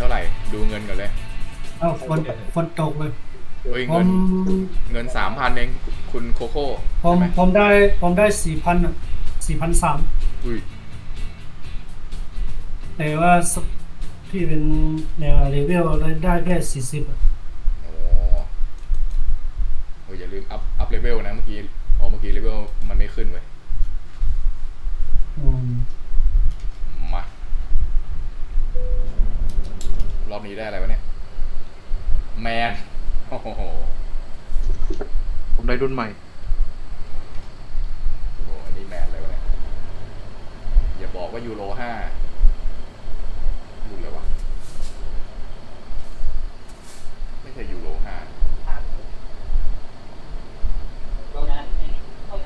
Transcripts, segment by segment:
เท่าไหร่ ดูเงินก่อนเลยเอ้าฝนฝนตกเลย เฮ้ยผเงิมนเงินสามพันเองคุณโคโค่ผมใช่ไหมผมได้ผมได้สี่พันสี่พันสามอุ้ยแต่ว่าสพี่เป็นแนวรีวิวได้ได้แค่สี่สิบโอ้โอ้ยอย่าลืมอัพอัพเลเวลนะเมื่อกี้อ๋อเมื่อกี้เลเวลมันไม่ขึ้นเว้ย อืม มา รอบนี้ได้อะไรวะเนี่ยแมนโอ้โหผมได้รุ่นใหม่โอ้โหอันนี้แมนเลยวะเนี่ยอย่าบอกว่ายูโรห้ารุ่นเลยวะไม่ใช่ยูโรห้า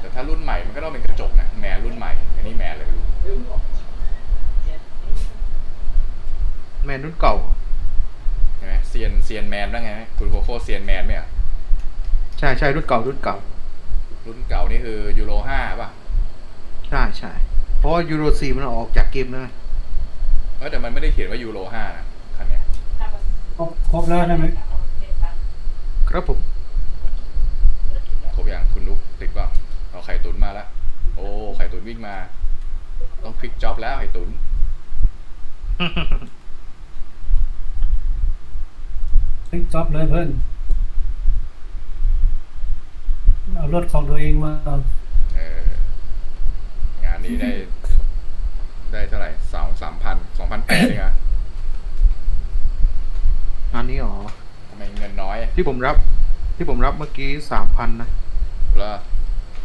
แต่ถ้ารุ่นใหม่มันก็ต้องเป็นกระจกนะแมนรุ่นใหม่ อันนี้แมนเลยไม่รู้แมนรุ่นเก่าใช่ไหม เซียนเซียนแมนว่าไงนะคุณโคโค่เซียนแมนไหมอะใช่ใช่รุ่นเก่ารุ่นเก่า รุ่นเก่านี่คือยูโรห้าป่ะ ใช่ใช่เพราะว่ายูโรซีมันออกจากเกมนะเออแต่มันไม่ได้เขียนว่ายูโรห้านะคันเนี้ยครบครบแล้วใช่ไหมครับผมครบอย่างคุณนุกติดว่าเอาไข่ตุ๋นมาแล้วโอ้ไข่ตุ๋นวิ่งมา ต้องคลิกจ็อบแล้วไข่ตุ๋น ค ลิกจ็อบเลยเพื่อน เอารถของตัวเองมาเอองานนี้ได้ ได้เท่าไหร่สองสามพันสองพันแปดเองอะอันนี้อ๋อทำไมเงินน้อยที่ผมรับ ที่ผมรับเมื่อกี้สามพันนะแล้ว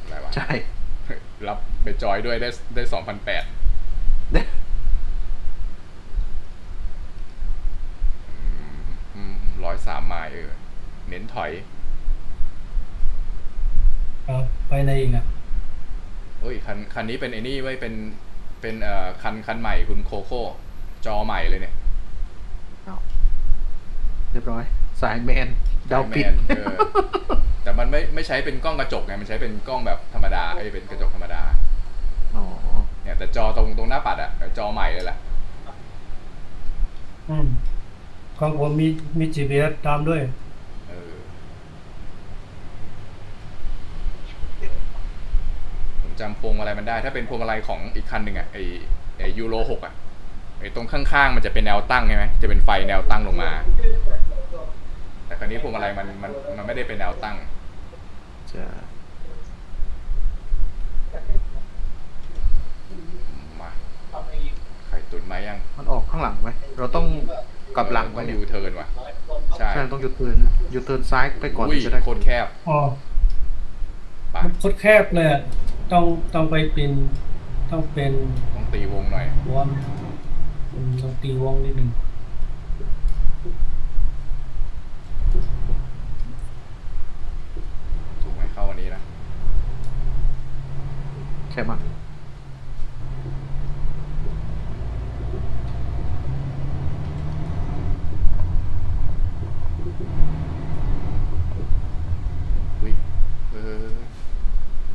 อะไรวะใช่ รับไปจอยด้วยได้ได้สองพันแปด ร้อยสามไมล์เออ เน้นถอย ครับไปในอีกอะเฮ้ยคันคันนี้เป็นไอ้นี่ไว้ยเป็นเป็นเอ่อคันคันใหม่คุณโคโค่จอใหม่เลยเนี่ยเอาเรียบร้อย สายแมนเดาผิด แมนเออ แต่มันไม่ไม่ใช้เป็นกล้องกระจกไงมันใช้เป็นกล้องแบบธรรมดาไอ้ยเป็นกระจกธรรมดา อ๋อ เนี่ยแต่จอตรงตรงหน้าปัดอะจอใหม่เลยแหละ อืม ของผมมีมี GPS ตามด้วย เออ ผมจำพวงมาลัยมันได้ ถ้าเป็นพวงมาลัยของอีกคันหนึ่งอะไอไอยูโรหกอะไอตรงข้างๆมันจะเป็นแนวตั้งใช่ไหมจะเป็นไฟแนวตั้งลงมา แต่คราวนี้พวงมาลัยมันมันมันไม่ได้เป็นแนวตั้งจะมาไข่ตุ๋นมายัง มันออกข้างหลังไหม เราต้อง กลับหลังไปต้องเนี่ยยูเทิร์นว่ะ ใช่ใช่ต้องยูเทิร์นยูเทิร์นซ้ายไปก่อนอุ้ยถึงจะได้โคตรแคบอ๋อไปมันโคตรแคบเลยอะต้องต้องไปเป็นต้องเป็นต้องตีวงหน่อย วอมอืมต้องตีวงนิดหนึ่งถูกไหมเข้าวันนี้นะ ใช่ไหมยอุ้ยเออ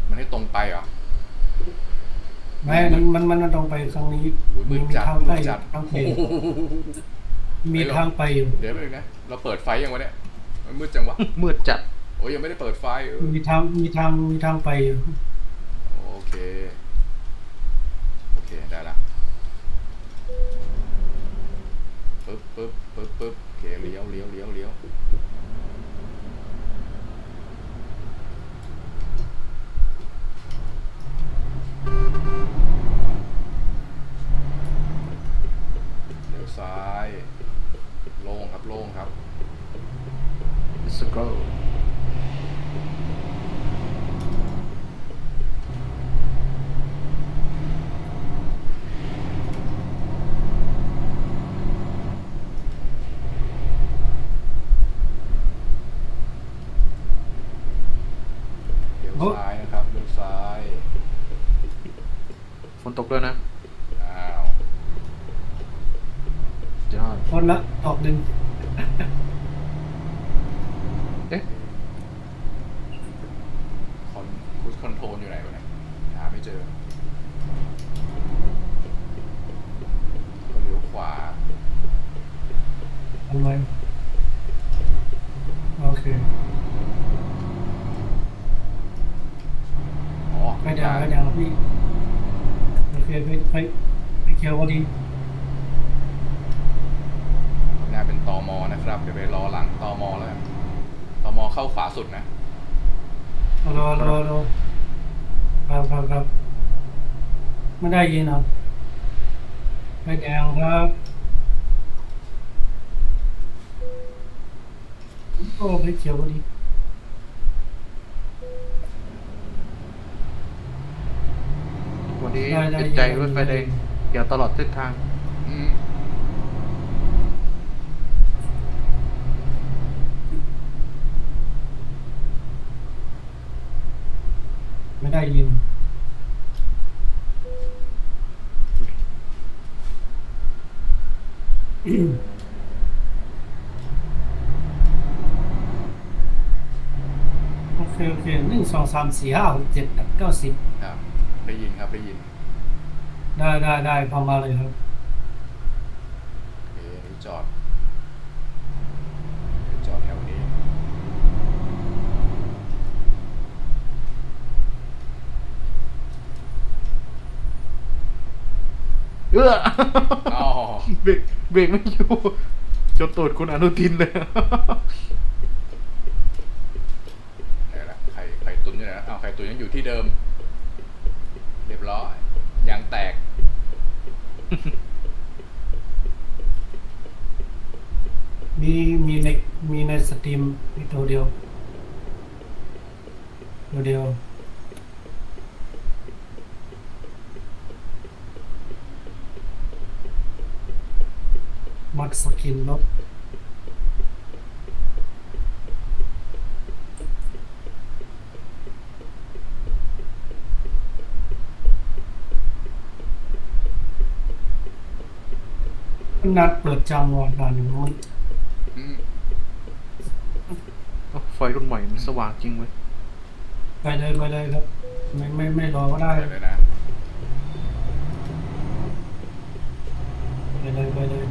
มันให้ตรงไปเหรอ ไม่มันมันมันต้องไปครั้งนี้อุ้ยมืดมีจัดทางมืไปดจัดทางไปโอ้โหมีทางไปอยู่เดี๋ยวไปเลยนะ เราเปิดไฟยังวะเนี่ยมันมืดจังวะ มืดจัด โอ้ยยังไม่ได้เปิดไฟเออมีทางมีทางมีทางไปอยู่ โอเค โอเค ได้ละปึ๊บปึ๊บปึ๊บปึ๊บโอเคเลี้ยวเลี้ยวเลี้ยวเลี้ยวเลี้ยวซ้าย โล่งครับ โล่งครับ สกอ เลี้ยวซ้ายนะครับ เลี้ยวซ้าย ฝนตกด้วยนะ อ้าว ยอด คนละออกห นึ่งเอ๊ะคอนคูดคอนโทรลอยู่ไหนวะเนี่ยหาไม่เจอก็เลี้ยวขวาไว้โอเคอ๋อไม่ดังไม่ดังพี่โอเคไปไปไปเขียวพอดี ข้างหน้าเป็นตอมอนะครับ เดี๋ยวไปรอหลังตอมอแล้วกันตอมอเข้าขวาสุดนะ รอรอรอครับครับครับไม่ได้ยินเหรอไม่แดงครับ โอ้ไปเขียวพอดีวันนี้ได้ได้ ติดใจได้รถไฟแดงเดี๋ยวตลอดเส้นทาง อืม ไม่ได้ยิน โอเค โอเคหนึ่งสองสามสี่ห้าหกเจ็ดแปดเก้าสิบครับได้ยินครับได้ยิน ได้ได้ได้พอมาเลยครับ โอเคนี่จอดเดี๋ยวจอดแถวนี้ เอื้ออ๋อเบรกเบรกไม่อยู่จนตูดคุณอนุทินเลยไหนละไข่ไข่ตุนอยู่ไหนนะอ้าวไข่ตุนยังอยู่ที่เดิม เรียบร้อยยางแตก มีมีในมีในสตรีมมีตัวเดียวตัวเดียว มัดสกินลบนัดเปิดจำวันด่านอยู่นู้นอืมไฟรุ่นใหม่มันสว่างจริงเว้ยไปเลยไปเลยครับ ไม่ไม่ไม่รอก็ได้ไปเลยนะ ไปเลยไปเลย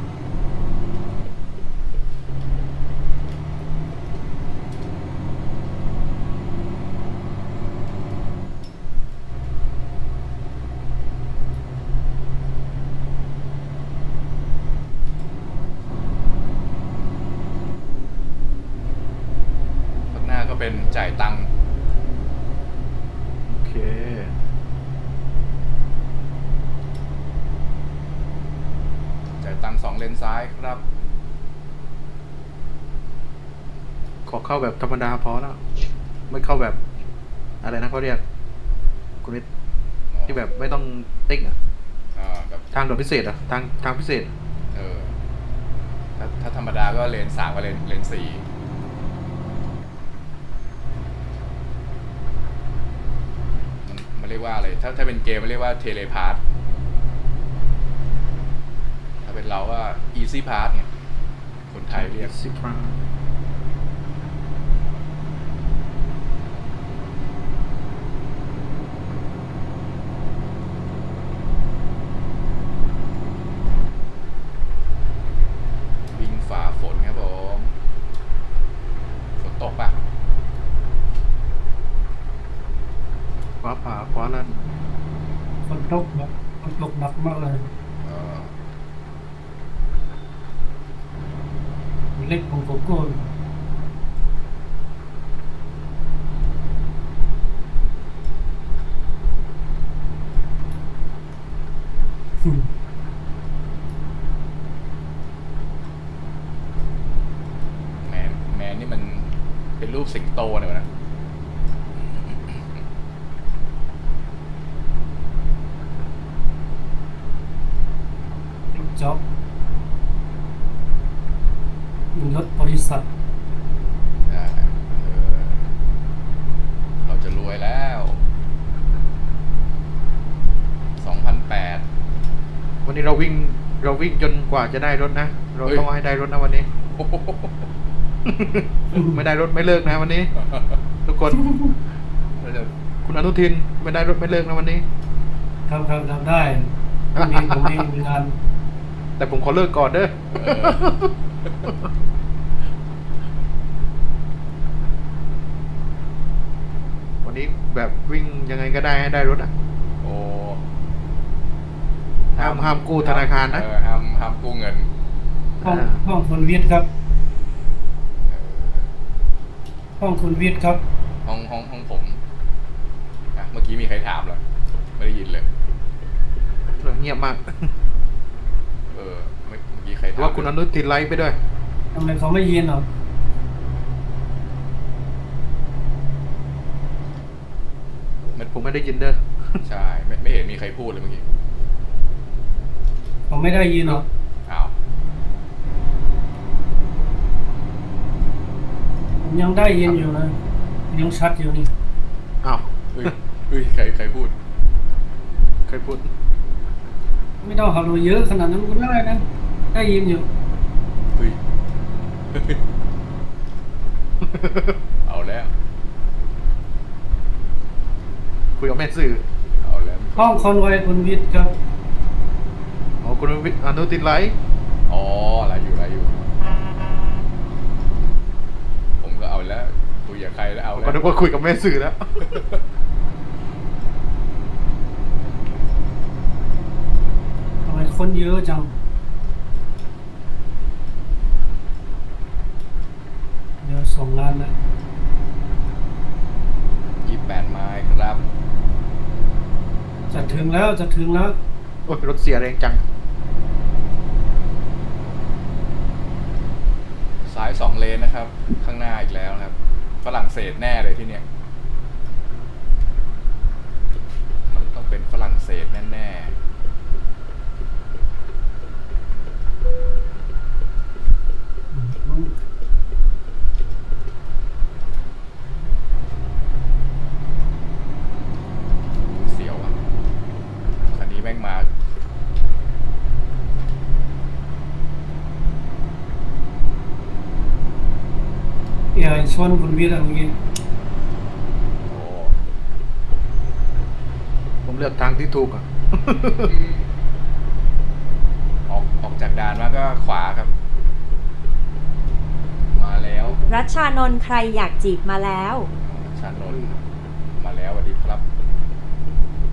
ข้างหน้าก็เป็นจ่ายตังค์ โอเค จ่ายตังค์สองเลนซ้าย ครับ ขอเข้าแบบธรรมดาพอแล้ว ไม่เข้าแบบ อะไรนะเขาเรียก คุณนิดที่แบบไม่ต้องติ๊กอะอ่าแบบทางด่วนพิเศษอะทางทางพิเศษ เออถ้าถ้าธรรมดาก็เลนสามกับเลนเลนสี่มันมันเรียกว่าอะไร ถ้าถ้าเป็นเกมมันเรียกว่าเทเลพาร์ถ้า เป็นเราก็อีซี่พาร์เนี่ยคนไทยเรียกสิบครั้ง วิ่งฝ่าฝนครับผม ฝนตกปะ ฟ้าผ่าฟ้าลั่น ฝนตกแบบฝนตกหนักมากเลย เออ มีเล็กของโกโก้อืม แมนแมนนี่มันเป็นรูปสิงโตเนี่ยวะนะ จ็อบมีรถบริษัท อ่าเออเราจะรวยแล้วสองพันแปด วันนี้เราวิ่ง เราวิ่งจนกว่าจะได้รถนะ เราเฮ้ยต้องให้ได้รถนะวันนี้ ไม่ได้รถไม่เลิกนะวันนี้ ทุกคนเราจะคุณอนุทินไม่ได้รถไม่เลิกนะวันนี้ทำทำทำได้พรุ่งนี้ผมมีงาน แต่ผมขอเลิกก่อนเด้อเออวันนี้แบบวิ่งยังไงก็ได้ให้ได้รถอะโอ้ ห้ามห้ามกู้ธนาคารนะ เออห้ามห้ามกู้เงิน ห้องอ่า ห้องคุณวิทย์ครับเออห้องคุณวิทย์ครับห้องห้องห้องผมอะเมื่อกี้มีใครถามเหรอไม่ได้ยินเลย เงียบมากเออเมื่อเมื่อกี้ใครถามว่าคุณอนุทินไลฟ์ไปด้วย ทำไมเขาไม่ยินหรอมันผมไม่ได้ยินเด้อ ใช่ไม่ไม่เห็นมีใครพูดเลยเมื่อกี้ เขาไม่ได้ยินหรออ้าวผมยังได้ยินอยู่นะ ยังชัดอยู่นี่ อ้าวเฮ้ยเฮ้ยใครใครพูด ใครพูด ไม่ต้องฮัลโหลเยอะขนาดนั้นก็ได้นะ ได้ยินอยู่ เฮ้ย เอาแล้ว คุยกับแม่สื่อ เอาแล้วมีนห้องคอนไวคุณวิทย์ครับ อ๋อคุณอนุทินไลฟ์อ๋ออะไรอยู่อะไรอยู่ ผมก็เอาแล้วคุยกับใครแล้วเอาผมแล้วก็นึกว่าคุยกับแม่สื่อแล้ว ทำไมคนเยอะจังเดี๋ยวส่งงานนะยี่แปดไม้ครับ จะถึงแล้วจะถึงแล้ว โอ้ยรถเสียแรงจัง ซ้ายสอง เลนนะครับ ข้างหน้าอีกแล้วนะครับ ฝรั่งเศสแน่เลยที่เนี่ย มันต้องเป็นฝรั่งเศสแน่ๆเสียวอะคันนี้แม่งมา อย่า ชนคุณวิทย์อะเมื่อกี้โอ้ผมเลือกทางที่ถูกอะ ออกออกจากด่านมาก็ขวาครับ มาแล้วรัชชานนท์ใครอยากจีบมาแล้ว ชานนท์มาแล้วสวัสดีครับ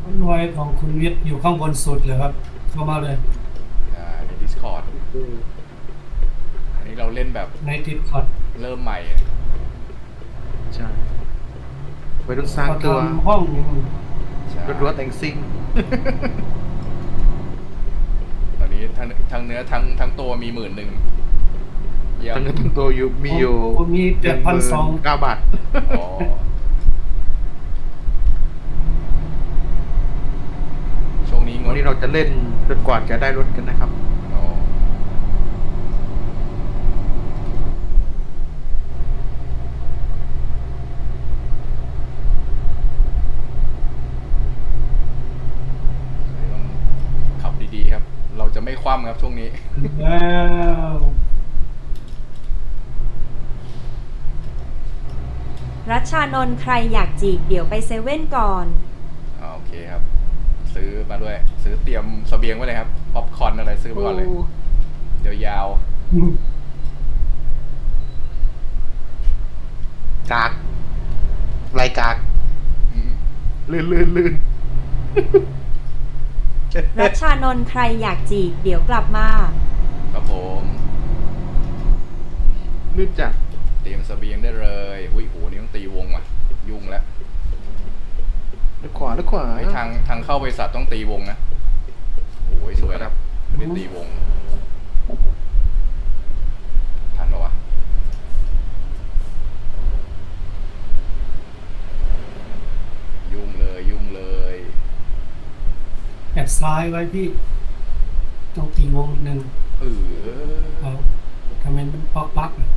คอนไวของคุณวิทย์อยู่ข้างบนสุดเลยครับ เข้ามาเลยอ่าใน Discord อันนี้เราเล่นแบบในติดคอร์ดเริ่มใหม่ ใช่ไปรุ่นสร้างเขาตัว ทำห้องอยู่ใช่รถรั้วแต่งซิ่ง ตอนนี้ทั้งทั้งเนื้อทั้งทั้งตัวมีหมื่นหนึ่งเยี่ยมทั้งเงินทั้งตัวอยู่มีอยู่ผมมีแปดพันสองเก้าบาท อ๋อช่วงนี้งวันดนี้เราจะเล่นจนกว่าจะได้รถกันนะครับ อ๋อต้องขับดีๆครับ เราจะไม่คว่ำครับช่วงนี้ แล้ว รัชชานนท์ใครอยากจีบเดี๋ยวไปเซเว่นก่อน อ่าโอเคครับ ซื้อมาด้วย ซื้อเตรียมเสบียงไว้เลยครับป๊อปคอร์นอะไรซื้อไปก่อนเลยยาวกากไรกากๆอืมลื่นลื่นลื่นรัชชานนท์ใครอยากจีบเดี๋ยวกลับมา ครับผม ลื่นจัดเต รียมเสบียงได้เลยอุ้ยโหนี่ต้องตีวงว่ะ ยุ่งแล้วแล้วขวาแล้วขวาไอ้ทางทางเข้าบริษัทต้องตีวงนะโอ้ยสวยครับไม่ได้ตีวง ทันปะวะยุ่งเลยยุ่งเลยแอบซ้ายไว้พี่ ต้องตีวงหนึ่งเออเอาทำไมมันปักปักๆอะ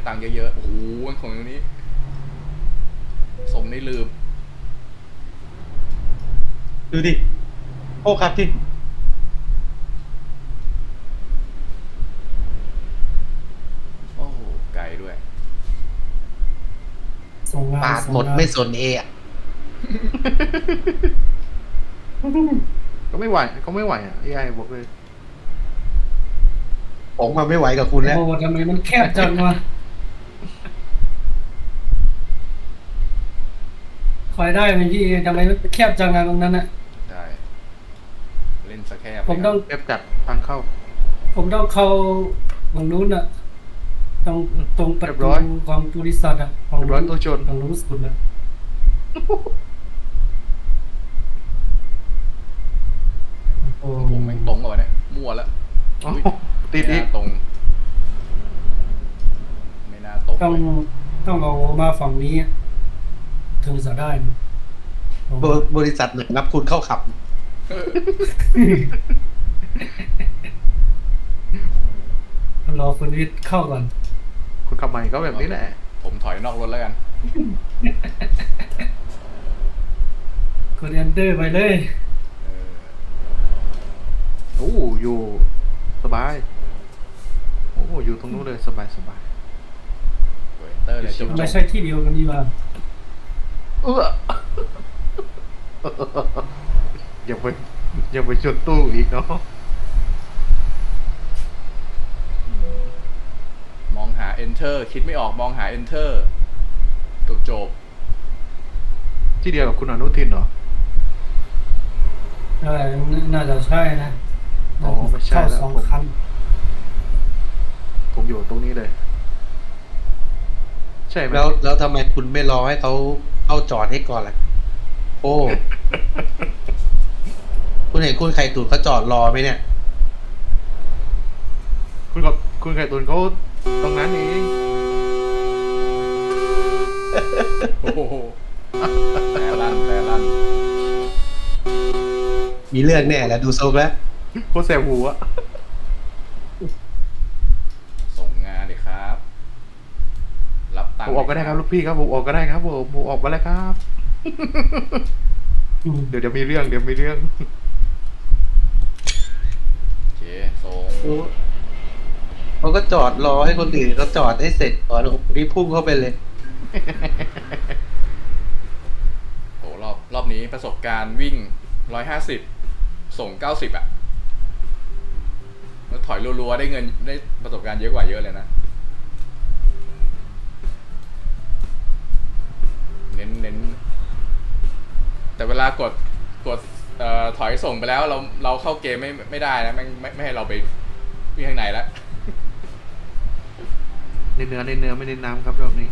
ได้ตังค์เยอะๆ โอ้โหของอย่างนี้สมงในลืม ดูดิ โอ้ครับที่โอ้โหไกลด้วย ส่งงปาดหมดไม่สนเอะก็ไม่ไหวก็ไม่ไหวอะไอ้บอกเลย ผมมาไม่ไหวกับคุณแล้ว โอ้ทำไมมันแคบจังวะ อยได้ไหมพี่ทำไมมันแคบจังอะตรงนั้นอะใช่เล่นสแคบผมต้องเอฟจัดทางเข้า ผมต้องเข้าตรงนู้นอะตรงตรงประเรียบตูร้อยของบริษัทอะของเรียบร้อยตัวชนของนู้นสุดเลยโอ้ผมแม่งตรงกว่าเนี่ยมั่วแล้วอ๋อติดอีกไม่น่าตรง ไม่น่าตรงต้องเลยต้องเอามาฝั่งนี้อะ ถึงจะได้นะโอ้บริษัทหนึ่งรับคุณเข้าขับ รอคุณวิทย์เข้าก่อน คุณขับใหม่ก็แบบนี้แหละ ผมถอยนอกรถแล้วกันกด enter ไปเลยเออโอ้อยู่สบาย โอ้อยู่ตรงนู้นเลยสบายสบายเวเตอร์เลยจบไม่ใช่ที่เดียวกันดีกว่า เออยังไปยังไปชนตู้อีกเนาะมองหา enter คิดไม่ออกมองหา enter จบจบที่เดียวกับคุณอนุทินเหรอ ใช่น่าจะใช่นะอ๋อไม่ใช่เข้าแล้วสองผมคันผมอยู่ตรงนี้เลย ใช่ไหมแล้วแล้วทำไมคุณไม่รอให้เขา เข้าจอดให้ก่อนล่ะโอ้ คุณเห็นคุณไข่ตุ๋นเขาจอดรอไหมเนี่ย คุณกับคุณไข่ตุนเขาตรงนั้นเองโอ้โหแต่ลั่นแต่ลั่นมีเรื่องแน่แหละดูทรงแล้วโคตรแสบหูอะ ส่งงานเลยครับ รับตัง ผมค์ออกก็ได้ครับลูกพี่ครับผมออกก็ได้ครับผมผมออกมาแล้วครับอืมเดี๋ยวเดี๋ยวมีเรื่องเดี๋ยวมีเรื่องโอเคส่งโอ้เขาก็จอดรอให้คนอื่นเขาจอดให้เสร็จก่อนผมนี่พุ่งเข้าไปเลยโหรอบรอบนี้ประสบการณ์วิ่งร้อยห้าสิบส่งเก้าสิบอะแล้วถอยรัวๆได้เงินได้ประสบการณ์เยอะกว่าเยอะเลยนะ แต่เวลากดกดเอ่อถอยส่งไปแล้วเราเราเข้าเกมไม่ไม่ได้นะไม่ไม่ไม่ให้เราไปวิ่งข้างในแล้ว ในเนื้อในเนื้อไม่ในน้ำครับรอบนี้